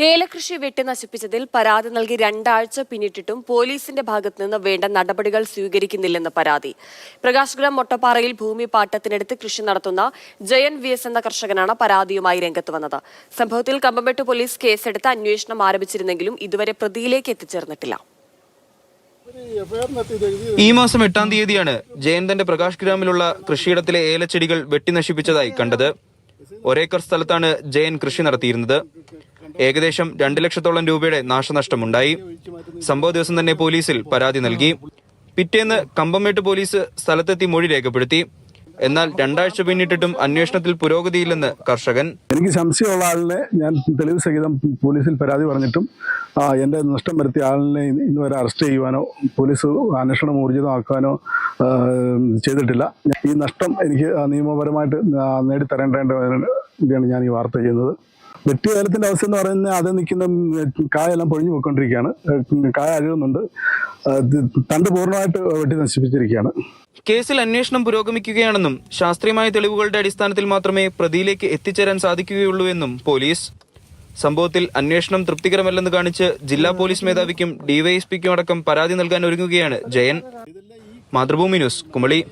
ഏലകൃഷി വെട്ടി നശിപ്പിച്ചതിൽ പരാതി നൽകി രണ്ടാഴ്ച പിന്നിട്ടിട്ടും പോലീസിന്റെ ഭാഗത്തു നിന്ന് വേണ്ട നടപടികൾ സ്വീകരിക്കുന്നില്ലെന്ന് പരാതി. പ്രകാശ്ഗ്രാം മൊട്ടപ്പാറയിൽ ഭൂമി പാട്ടത്തിനെടുത്ത് കൃഷി നടത്തുന്ന ജയൻ വി എസ് എന്ന കർഷകനാണ് പരാതിയുമായി രംഗത്ത് വന്നത്. സംഭവത്തിൽ കമ്പംപെട്ട് പോലീസ് കേസെടുത്ത് അന്വേഷണം ആരംഭിച്ചിരുന്നെങ്കിലും ഇതുവരെ പ്രതിയിലേക്ക് എത്തിച്ചേർന്നിട്ടില്ല. ഈ മാസം എട്ടാം തീയതിയാണ് ജയൻ തന്റെ പ്രകാശ് ഗ്രാമിലുള്ള കൃഷിയിടത്തിലെ ഏലച്ചെടികൾ വെട്ടി നശിപ്പിച്ചതായി കണ്ടത്. ഒരേക്കർ സ്ഥലത്താണ് ജയൻ കൃഷി നടത്തിയിരുന്നത്. ഏകദേശം രണ്ട് ലക്ഷത്തോളം രൂപയുടെ നാശനഷ്ടമുണ്ടായി. സംഭവ ദിവസം തന്നെ പോലീസിൽ പരാതി നൽകി. പിറ്റേന്ന് കമ്പംമേട്ട് പോലീസ് സ്ഥലത്തെത്തി മൊഴി രേഖപ്പെടുത്തി. എന്നാൽ രണ്ടാഴ്ച പിന്നിട്ടിട്ടും അന്വേഷണത്തിൽ പുരോഗതിയില്ലെന്ന് കർഷകൻ. എനിക്ക് സംശയമുള്ള ആളിനെ ഞാൻ തെളിവ് സഹിതം പോലീസിൽ പരാതി പറഞ്ഞിട്ടും ആ, എന്റെ നഷ്ടം വരുത്തിയ ആളിനെ ഇന്ന് വരെ അറസ്റ്റ് ചെയ്യുവാനോ പോലീസ് അന്വേഷണം ഊർജിതമാക്കാനോ ചെയ്തിട്ടില്ല. ഈ നഷ്ടം എനിക്ക് നിയമപരമായിട്ട് നേടിത്തരേണ്ടതാണ് ഞാൻ ഈ വാർത്ത ചെയ്യുന്നത്. വെട്ടിയേലത്തിന്റെ അവസ്ഥ എന്ന് പറയുന്നത് അത് നിൽക്കുന്ന കായെല്ലാം പൊഴിഞ്ഞു പോയിക്കൊണ്ടിരിക്കുകയാണ്. കായ അഴുകുന്നുണ്ട്. തണ്ട് പൂർണമായിട്ട് വെട്ടി നശിപ്പിച്ചിരിക്കുകയാണ്. കേസിൽ അന്വേഷണം പുരോഗമിക്കുകയാണെന്നും ശാസ്ത്രീയമായ തെളിവുകളുടെ അടിസ്ഥാനത്തിൽ മാത്രമേ പ്രതിയിലേക്ക് എത്തിച്ചേരാൻ സാധിക്കുകയുള്ളൂ എന്നും പോലീസ്. സംഭവത്തിൽ അന്വേഷണം തൃപ്തികരമല്ലെന്ന് കാണിച്ച് ജില്ലാ പോലീസ് മേധാവിക്കും ഡിവൈഎസ്പിക്കും അടക്കം പരാതി നൽകാൻ ഒരുങ്ങുകയാണ് ജയൻ. മാതൃഭൂമി ന്യൂസ് കുമളി.